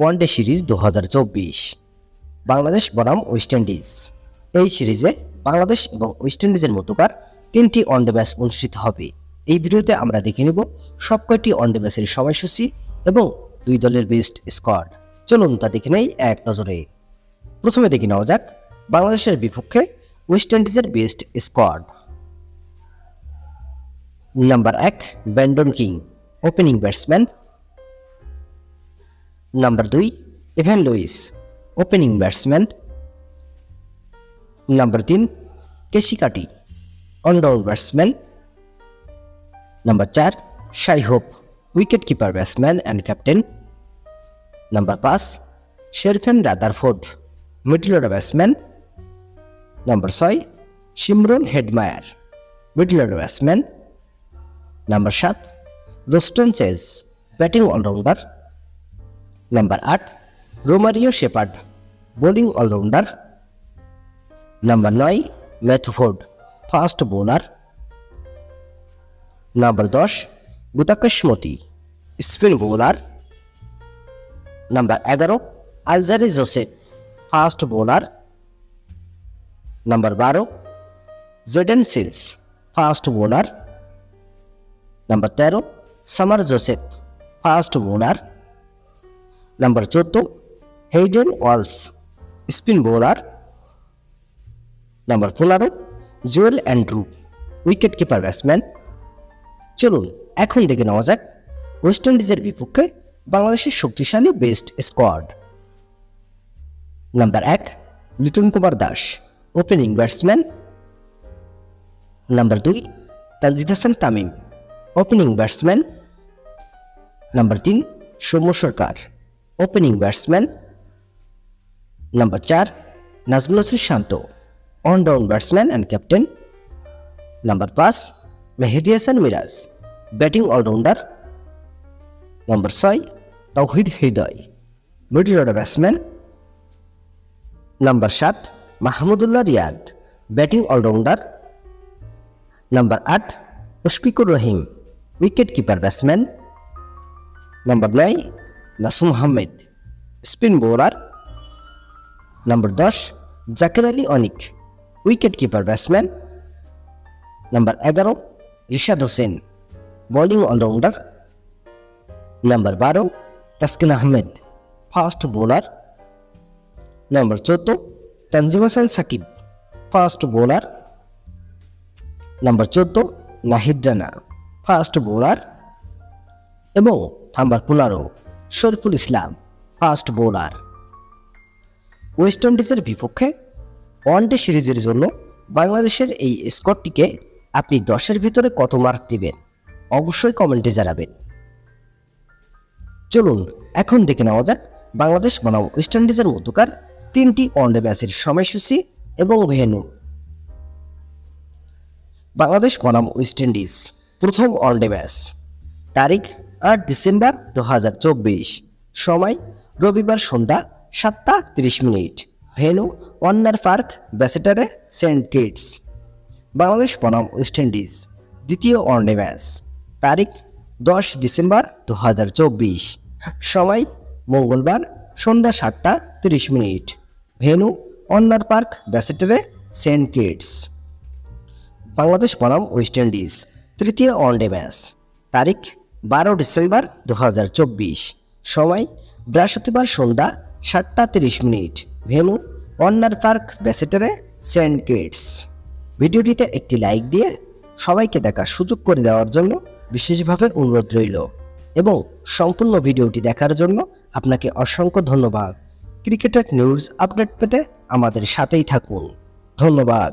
One day series দু হাজার চব্বিশ। বাংলাদেশ বনাম ওয়েস্ট ইন্ডিজ। এই সিরিজে বাংলাদেশ এবং ওয়েস্ট ইন্ডিজের মধ্যকার তিনটি ওয়ানডে ম্যাচ অনুষ্ঠিত হবে। এই ভিডিওতে আমরা দেখে নেব সব কয়টি ওয়ানডে ম্যাচের সময়সূচি এবং দুই দলের বেস্ট স্কোয়াড। চলুন তা দেখে নেই এক নজরে। প্রথমে দেখে নেওয়া যাক বাংলাদেশের বিপক্ষে ওয়েস্ট ইন্ডিজের বেস্ট স্কোয়াড। নাম্বার এক, Brandon King, opening batsman number দুই Evin Lewis opening batsman number তিন Keacy Carty allround batsman number চার Shai Hope wicket keeper batsman and captain number পাঁচ Sherfane Rutherford middle order batsman number ছয় Shimron Hetmyer middle order batsman number সাত Roston Chase batting allrounder number আট Romario Shepherd bowling allrounder number নয় Matthew Forde fast bowler number দশ Gudakesh Motie spin bowler number এগারো Alzarri Joseph fast bowler number বারো Jayden Seales fast bowler number তেরো Shamar Joseph fast bowler number চোদ্দ Hayden Walsh spin bowler number পনেরো Jewel Andrew wicket keeper batsman চলুন, এখন দেখে নেওয়া যাক ওয়েস্ট ইন্ডিজের বিপক্ষে বাংলাদেশের শক্তিশালী বেস্ট স্কোয়াড নাম্বার এক Liton Kumar Das opening batsman number দুই Tanzid Hasan Tamim opening batsman number তিন Soumya Sarkar opening batsman number চার Najmul Hossain Shanto allround batsman and captain number পাঁচ Mehidy Hasan Miraz batting allrounder number ছয় Towhid Hridoy middle order batsman number সাত Mahmudullah Riyad batting allrounder number আট Mushfiqur Rahim wicket keeper batsman number নয় Nasum Ahmed spin bowler number দশ Jaker Ali Anik wicket keeper batsman number এগারো Rishad Hossain bowling allrounder number বারো Taskin Ahmed fast bowler number চোদ্দ Tanzim Hasan Sakib fast bowler number চোদ্দ Nahid Rana fast bowler এবং number পনেরো Shoriful Islam fast bowler. West ইন্ডিজের বিপক্ষে one day সিরিজের জন্য বাংলাদেশের এই স্কোরটিকে আপনি দশের ভিতরে কত মার্ক দিবেন? অবশ্যই কমেন্টে জানাবেন। চলুন, এখন দেখে নেওয়া যাক বাংলাদেশ বনাম ওয়েস্ট ইন্ডিজের মধ্যকার তিনটি ওয়ানডে ম্যাচের সময়সূচি এবং ভেন্যু। বাংলাদেশ বনাম ওয়েস্ট ইন্ডিজ প্রথম ওয়ানডে ম্যাচ তারিখ আট ডিসেম্বর দু হাজার চব্বিশ। সময়, রবিবার সন্ধ্যা সাতটা তিরিশ minute. Venue, Warner Park, Basseterre, Saint Kitts Bangladesh বনাম ওয়েস্ট ইন্ডিজ। দ্বিতীয় ওয়ানডে ম্যাচ। তারিখ, দশ ডিসেম্বর দু হাজার চব্বিশ। সময়, মঙ্গলবার সন্ধ্যা সাতটা তিরিশ minute. Venue, Warner Park, Basseterre, Saint Kitts Bangladesh বনাম ওয়েস্ট ইন্ডিজ। তৃতীয় ওয়ানডে ম্যাচ। তারিখ বারো ডিসেম্বর দু হাজার চব্বিশ। সময় বৃহস্পতিবার সন্ধ্যা সাতটা তিরিশ minute. Venue Warner Park Basseterre Saint Kitts ভিডিওটিতে একটি লাইক দিয়ে সবাইকে দেখার সুযোগ করে দেওয়ার জন্য বিশেষভাবে অনুরোধ রইল এবং সম্পূর্ণ ভিডিওটি দেখার জন্য আপনাকে অসংখ্য ধন্যবাদ। ক্রিকেটের নিউজ আপডেট পেতে আমাদের সাথেই থাকুন। ধন্যবাদ।